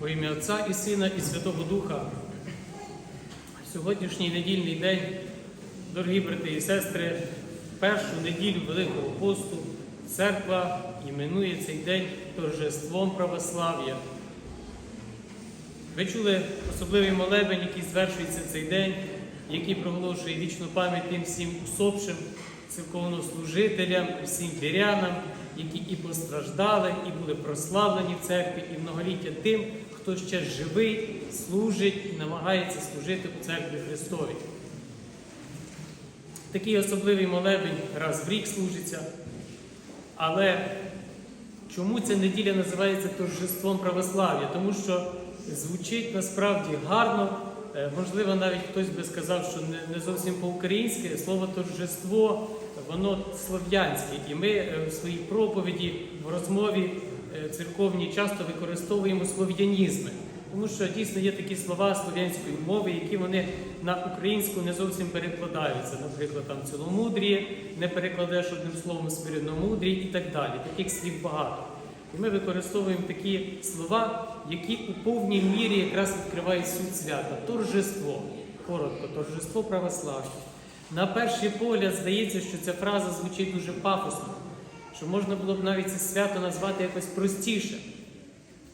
Во ім'я Отця і Сина і Святого Духа. Сьогоднішній недільний день, дорогі брати і сестри, першу неділю Великого посту церква іменує цей день торжеством православ'я. Ви чули особливий молебень, який звершується цей день, який проголошує вічну пам'ять тим всім усопшим церковнослужителям, всім вірянам, які і постраждали, і були прославлені в церкві, і многоліття тим, хто ще живий, служить і намагається служити у церкві Христовій. Такий особливий молебень раз в рік служиться. Але чому ця неділя називається торжеством православ'я? Тому що звучить насправді гарно. Е, Можливо, навіть хтось би сказав, що не, не зовсім по-українськи слово торжество, воно слов'янське. І ми е, в своїй проповіді, в розмові е, церковній часто використовуємо слов'янізми. Тому що дійсно є такі слова слов'янської мови, які вони на українську не зовсім перекладаються. Наприклад, там ціломудріє не перекладеш одним словом спиридномудрій і так далі. Таких слів багато. І ми використовуємо такі слова, які у повній мірі якраз відкривають суть свята. Торжество. Коротко, торжество православ'я. На перший погляд здається, що ця фраза звучить дуже пафосно, що можна було б навіть це свято назвати якось простіше.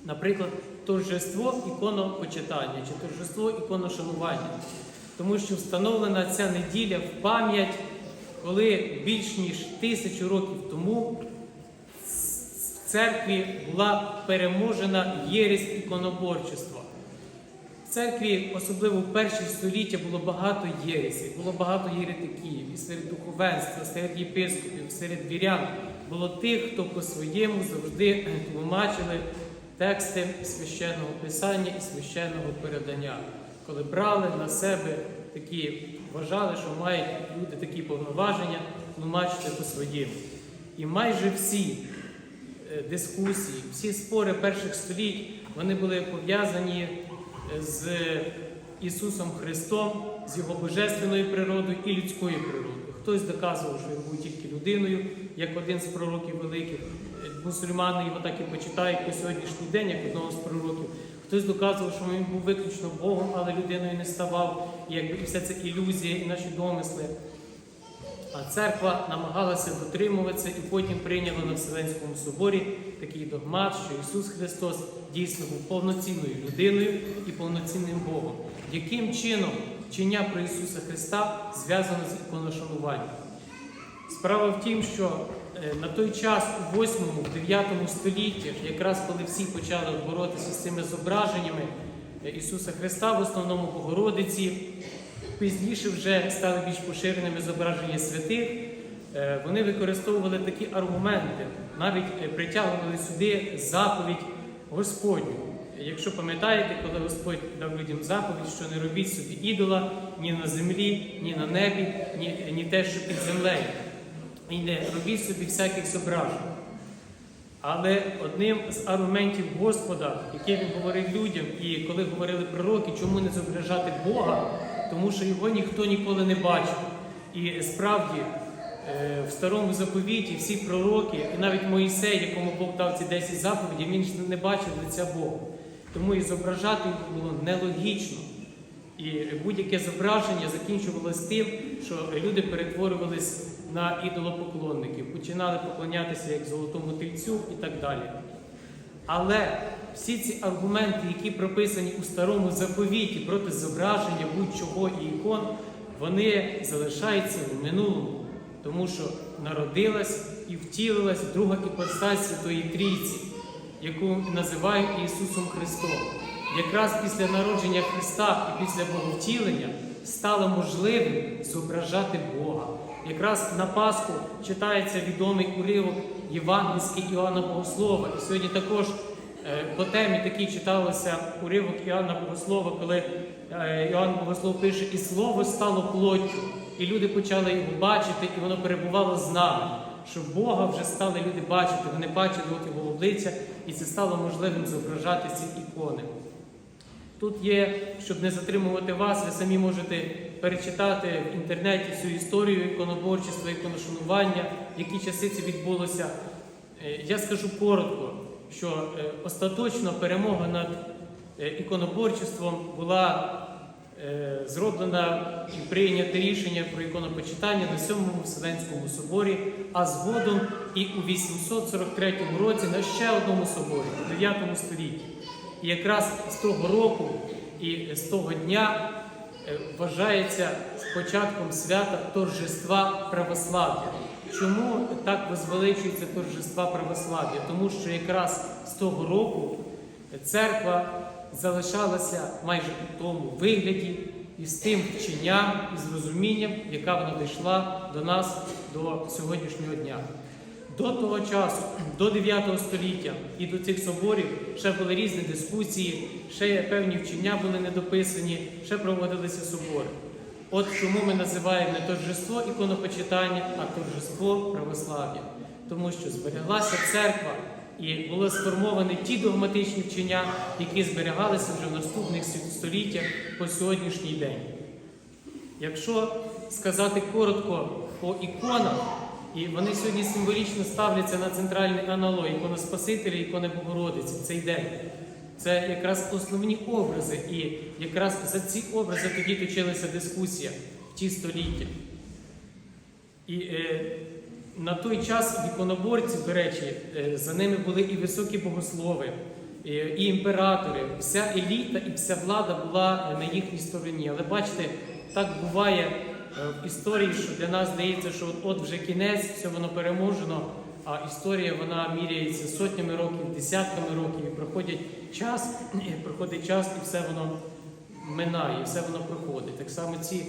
Наприклад, торжество іконопочитання чи торжество іконошанування. Тому що встановлена ця неділя в пам'ять, коли більш ніж тисячу років тому в церкві була переможена єресь іконоборчества. В церкві, особливо в перші століття, було багато єресів, було багато єретиків, і серед духовенства, серед єпископів, серед вірян було тих, хто по-своєму завжди тлумачили тексти священного писання і священного передання, коли брали на себе такі, вважали, що мають люди такі повноваження тлумачити по-своєму. І майже всі е, дискусії, всі спори перших століть, вони були пов'язані з Ісусом Христом, з Його божественною природою і людською природою. Хтось доказував, що він був тільки людиною, як один з пророків великих. Мусульмани його так і почитають по сьогоднішній день, як одного з пророків. Хтось доказував, що він був виключно Богом, але людиною не ставав, і якби і все це ілюзія, і наші домисли. А церква намагалася дотримуватися і потім прийняла на Вселенському соборі такий догмат, що Ісус Христос дійсно був повноцінною людиною і повноцінним Богом. Яким чином вчення про Ісуса Христа зв'язано з іконошануванням? Справа в тім, що е, на той час, у 8-9 столітті, якраз коли всі почали боротися з цими зображеннями е, Ісуса Христа, в основному Богородиці, пізніше вже стали більш поширеними зображення святих, е, вони використовували такі аргументи, навіть притягували сюди заповідь Господню. Якщо пам'ятаєте, коли Господь дав людям заповідь, що не робіть собі ідола ні на землі, ні на небі, ні, ні те, що під землею. І не робіть собі всяких зображень. Але одним з аргументів Господа, який він говорив людям, і коли говорили пророки, чому не зображати Бога, тому що його ніхто ніколи не бачив. І справді е, в старому заповіті всі пророки, і навіть Моїсей, якому Бог дав ці 10 заповідей, він ж не бачив лиця Бога. Тому і зображати його було нелогічно. І будь-яке зображення закінчувалося тим, що люди перетворювались на ідолопоклонників, починали поклонятися як золотому тельцю і так далі. Але всі ці аргументи, які прописані у старому заповіті проти зображення будь-чого і ікон, вони залишаються в минулому, тому що народилась і втілилась друга іпостась Святої Трійці, яку називають Ісусом Христом. Якраз після народження Христа і після Боговтілення стало можливим зображати Бога. Якраз на Пасху читається відомий уривок Євангельський Іоанна Богослова. І сьогодні також е, по темі такий читалося уривок Іоанна Богослова, коли е, Іоанн Богослов пише, і слово стало плоттю, і люди почали його бачити, і воно перебувало з нами. Що Бога вже стали люди бачити, вони бачили от його обличчя, і це стало можливим зображати ці ікони. Тут є, щоб не затримувати вас, ви самі можете перечитати в інтернеті всю історію іконоборчества, іконошанування, в які часи це відбулося. Е, Я скажу коротко, що е, остаточно перемога над е, іконоборчеством була зроблена і прийнято рішення про іконопочитання на Сьомому Вселенському соборі, а згодом і у 843 році на ще одному соборі, у 9 столітті. І якраз з того року і з того дня вважається початком свята торжества православ'я. Чому так возвеличується торжества православ'я? Тому що якраз з того року церква залишалася майже у тому вигляді і з тим вченням і з розумінням, яка вона дійшла до нас до сьогоднішнього дня. До того часу, до 9 століття і до цих соборів ще були різні дискусії, ще певні вчення були недописані, ще проводилися собори. От чому ми називаємо не торжество іконопочитання, а торжество православ'я. Тому що збереглася церква і були сформовані ті догматичні вчення, які зберігалися вже в наступних століттях по сьогоднішній день. Якщо сказати коротко по іконах, і вони сьогодні символічно ставляться на центральний аналог ікона Спасителя, ікони Богородиці цей день. Це якраз основні образи, і якраз за ці образи тоді точилася дискусія в ті століття. І е, на той час іконоборці, до речі, е, за ними були і високі богослови, і, і імператори. Вся еліта і вся влада була на їхній стороні. Але бачите, так буває е, в історії, що для нас здається, що от, от вже кінець, все воно переможено, а історія вона міряється сотнями років, десятками років, і проходять час, і проходить час, і все воно минає, і все воно проходить. Так само ці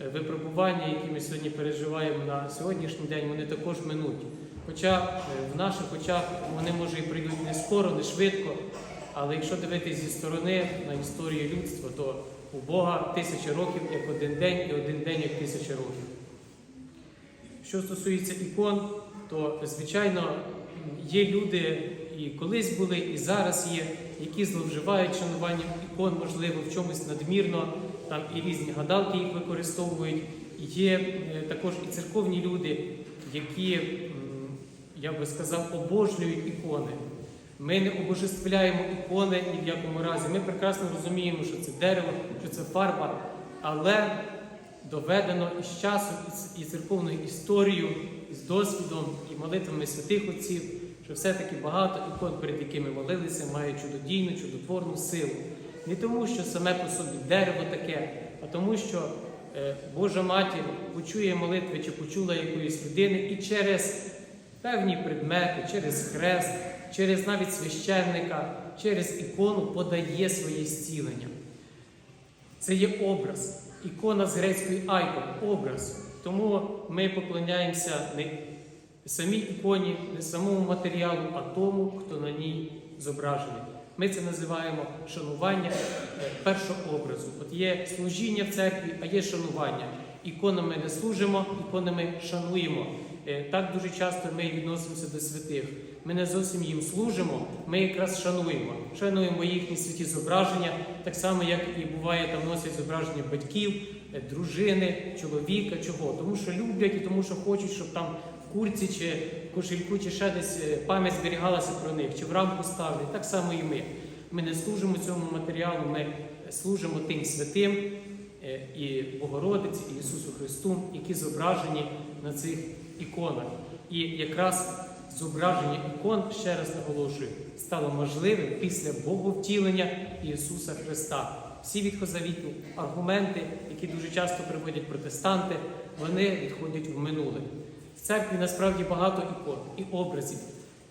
е, випробування, які ми сьогодні переживаємо на сьогоднішній день, вони також минуть. Хоча е, в наших очах вони може і прийдуть не скоро, не швидко, але якщо дивитися зі сторони на історію людства, то у Бога тисяча років як один день і один день як тисяча років. Що стосується ікон, то звичайно є люди, і колись були, і зараз є, які зловживають шануванням ікон, можливо, в чомусь надмірно, там і різні гадалки їх використовують. Є е, також і церковні люди, які, я би сказав, обожнюють ікони. Ми не обожествляємо ікони ні в якому разі. Ми прекрасно розуміємо, що це дерево, що це фарба, але доведено із часом, і церковною історією, і з досвідом, і молитвами святих отців, що все-таки багато ікон, перед якими молилися, мають чудодійну, чудотворну силу. Не тому, що саме по собі дерево таке, а тому, що е, Божа матір почує молитви чи почула якоїсь людини і через певні предмети, через хрест, через навіть священника, через ікону подає своє зцілення. Це є образ. Ікона з грецької айкон образ. Тому ми поклоняємося не самій іконі, не самому матеріалу, а тому, хто на ній зображений. Ми це називаємо шанування е, першого образу. От є служіння в церкві, а є шанування. Іконами не служимо, іконами шануємо. Е, Так дуже часто ми відносимося до святих. Ми не зовсім їм служимо, ми якраз шануємо. Шануємо їхні святі зображення, так само, як і буває, там носять зображення батьків, е, дружини, чоловіка, чого. Тому що люблять і тому, що хочуть, щоб там в курці чи кошельку, чи ще десь е, пам'ять зберігалася про них, чи в рамку ставлять. Так само і ми. Ми не служимо цьому матеріалу, ми служимо тим святим е, і Богородиці, і Ісусу Христу, які зображені на цих іконах. І якраз зображення ікон, ще раз наголошую, стало можливим після Боговтілення Ісуса Христа. Всі відхозавітні аргументи, які дуже часто приводять протестанти, вони відходять в минуле. В церкві насправді багато ікон і образів.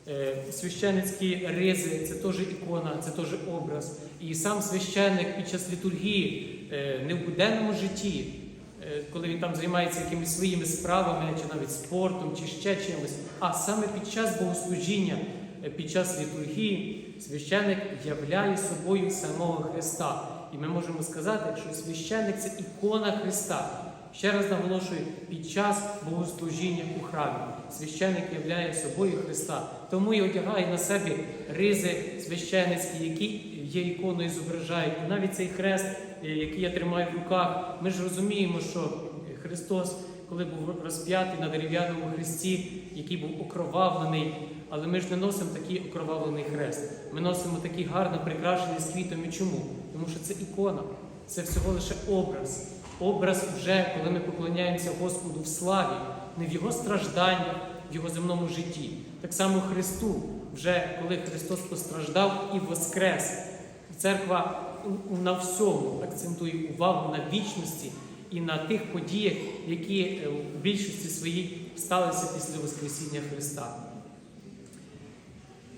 Е, Священницькі ризи це теж ікона, це теж образ. І сам священник під час літургії е, не в буденному житті, коли він там займається якимись своїми справами, чи навіть спортом, чи ще чимось, а саме під час богослужіння, е, під час літургії, священник являє собою самого Христа. І ми можемо сказати, що священник це ікона Христа. Ще раз наголошую, під час богослужіння у храмі священник являє собою Христа, тому і одягає на себе ризи священницькі, які є іконою зображають. І навіть цей хрест, е, який я тримаю в руках, ми ж розуміємо, що Христос, коли був розп'ятий на дерев'яному хресті, який був окровавлений, але ми ж не носимо такий окровавлений хрест. Ми носимо такий гарно прикрашений з квітами. Чому? Тому що це ікона, це всього лише образ. Образ вже, коли ми поклоняємося Господу в славі, не в Його стражданнях, в Його земному житті. Так само Христу, вже коли Христос постраждав і воскрес. Церква на всьому акцентує увагу на вічності і на тих подіях, які е, в більшості своїй сталися після Воскресіння Христа.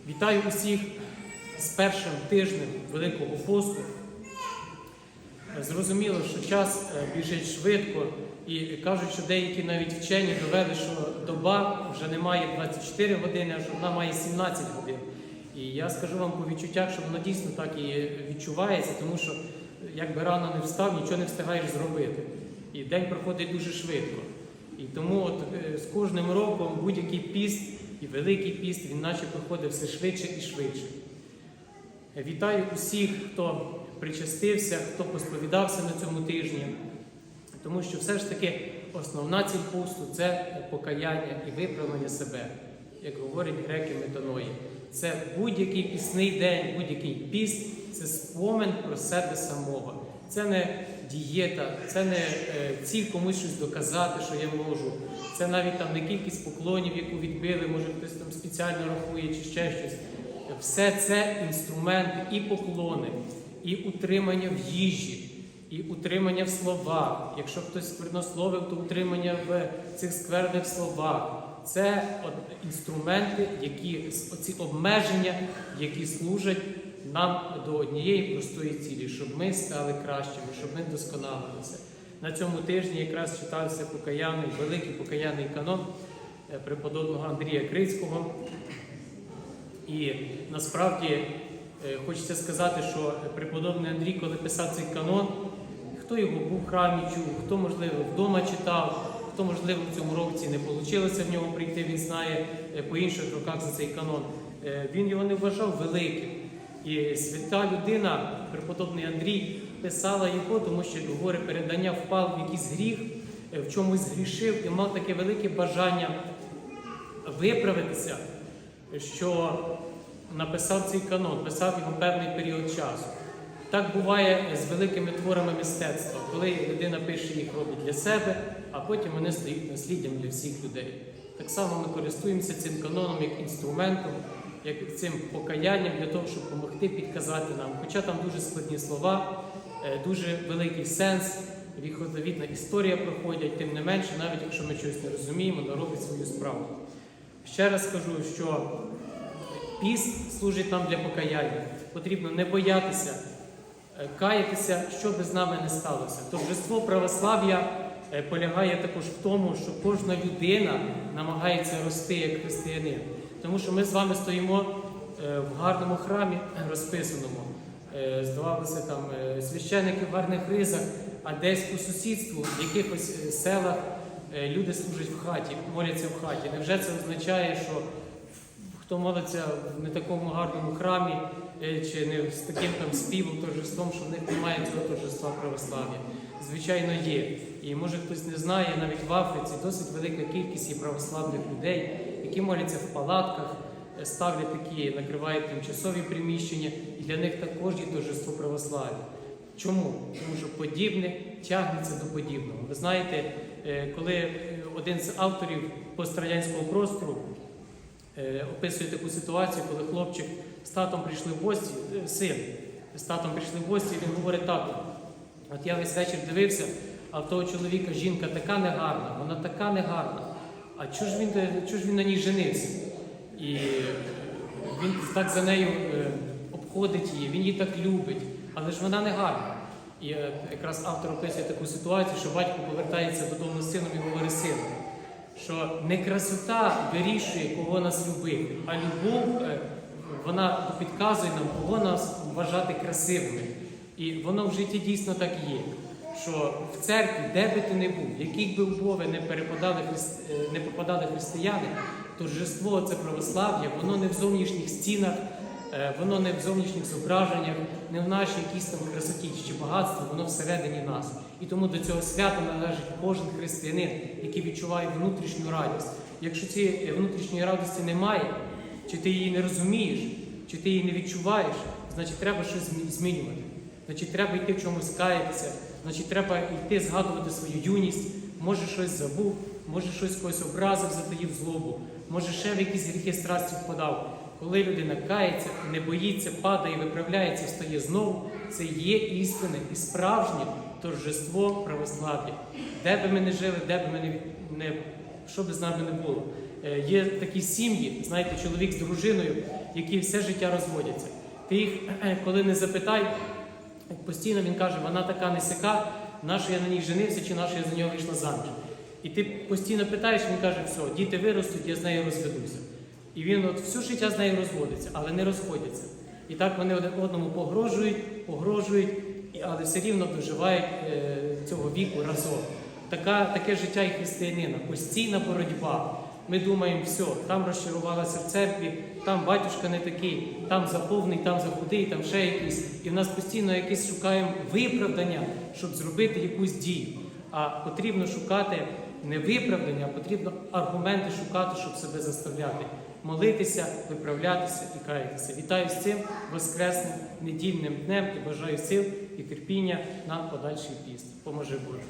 Вітаю усіх з першим тижнем Великого посту. Е, Зрозуміло, що час е, біжить швидко, і кажуть, що деякі навіть вчені довели, що доба вже не має 24 години, а що вона має 17 годин. І я скажу вам по відчуттях, що воно дійсно так і відчувається, тому що е, як би рано не встав, нічого не встигаєш зробити. І день проходить дуже швидко. І тому от е, з кожним роком будь-який піст і великий піст, він наче проходить все швидше і швидше. Вітаю усіх, хто причастився, хто посповідався на цьому тижні, тому що все ж таки основна ціль посту це покаяння і виправлення себе, як говорять греки метаної. Це будь-який пісний день, будь-який піст це спомин про себе самого. Це не дієта, це не е, ціль комусь щось доказати, що я можу. Це навіть там не кількість поклонів, яку відбили, може хтось там спеціально рахує чи ще щось. Все це інструменти і поклони, і утримання в їжі, і утримання в словах. Якщо хтось сквернословив, то утримання в цих скверних словах. Це інструменти, які оці обмеження, які служать нам до однієї простої цілі, щоб ми стали кращими, щоб ми досконалилися. На цьому тижні якраз читався покаяний, великий покаяний канон е, преподобного Андрія Крицького. І насправді е, хочеться сказати, що преподобний Андрій, коли писав цей канон, хто його був в храмі чув, хто, можливо, вдома читав, хто, можливо, в цьому році не вийшло в нього прийти, він знає е, по інших роках за цей канон. Е, Він його не вважав великим. І свята людина, преподобний Андрій, писала його, тому що, як говорить, передання впав в якийсь гріх, е, в чомусь згрішив і мав таке велике бажання виправитися, що написав цей канон, писав його певний період часу. Так буває з великими творами мистецтва, коли людина пише їх робить для себе, а потім вони стають насліддям для всіх людей. Так само ми користуємося цим каноном як інструментом, як цим покаянням для того, щоб допомогти підказати нам. Хоча там дуже складні слова, е, дуже великий сенс, віходовідна історія проходять, тим не менше, навіть якщо ми щось не розуміємо, вона робить свою справу. Ще раз скажу, що піст служить нам для покаяння. Потрібно не боятися е, каятися, що би з нами не сталося. Торжество православ'я полягає також в тому, що кожна людина намагається рости як християнин. Тому що ми з вами стоїмо е, в гарному храмі розписаному. Е, Здавалося, там е, священики в гарних ризах, а десь по сусідству, в якихось е, селах е, люди служать в хаті, моляться в хаті. Невже це означає, що хто молиться в не такому гарному храмі е, чи не з таким там співом, торжеством, що в них немає цього торжества православ'я. Звичайно, є. І може хтось не знає, навіть в Африці досить велика кількість православних людей, які моляться в палатках, е, ставлять такі, накривають тимчасові приміщення, і для них також є торжество православ'я. Чому? Тому що подібне тягнеться до подібного. Ви знаєте, е, коли е, один з авторів пострадянського простору описує таку ситуацію, коли хлопчик з татом прийшли в гості, син з татом прийшли в гості, він говорить тату, от я весь вечір дивився, а в того чоловіка жінка така негарна, вона така негарна. А чого ж він, ж він на ній женився? І він так за нею е, обходить її, він її так любить, але ж вона не гарна. І е, якраз автор описує таку ситуацію, що батько повертається додому з сином і говорить сину, що не красота вирішує, кого нас любити, а любов е, вона підказує нам, кого нас вважати красивими. І воно в житті дійсно так і є. Що в церкві, де би ти не був, яких би умови не перепадали е, не попадали християни, торжество це православ'я, воно не в зовнішніх стінах, е, воно не в зовнішніх зображеннях, не в нашій якійсь там красоті чи багатстві, воно всередині нас. І тому до цього свята належить кожен християнин, який відчуває внутрішню радість. Якщо цієї внутрішньої радості немає, чи ти її не розумієш, чи ти її не відчуваєш, значить треба щось змінювати. Значить, треба йти в чомусь каятися, значить, треба йти згадувати свою юність, може щось забув, може щось когось образив, затаїв злобу, може ще в якісь гріхи страсті впадав. Коли людина кається, не боїться, падає, виправляється, встає знову, це є істинне і справжнє торжество православ'я. Де би ми не жили, де би ми не, не що би з нами не було. Е, Є такі сім'ї, знаєте, чоловік з дружиною, які все життя розводяться. Ти їх, коли не запитай, постійно він каже, вона така не сяка, нащо я на ній женився, чи нащо я за нього вийшла заміж. І ти постійно питаєш, він каже, все, діти виростуть, я з нею розведуся. І він от все життя з нею розводиться, але не розходяться. І так вони один одному погрожують, погрожують, але все рівно доживають е, цього віку разом. Така, таке життя і християнина, постійна боротьба. Ми думаємо, все, там розчарувалася в церкві, там батюшка не такий, там заповний, там захудий, там ще якийсь. І в нас постійно якесь шукаємо виправдання, щоб зробити якусь дію. А потрібно шукати не виправдання, а потрібно аргументи шукати, щоб себе заставляти. Молитися, виправлятися і каятися. Вітаю з цим воскресним недільним днем і бажаю сил і терпіння на подальший піст. Поможи Боже.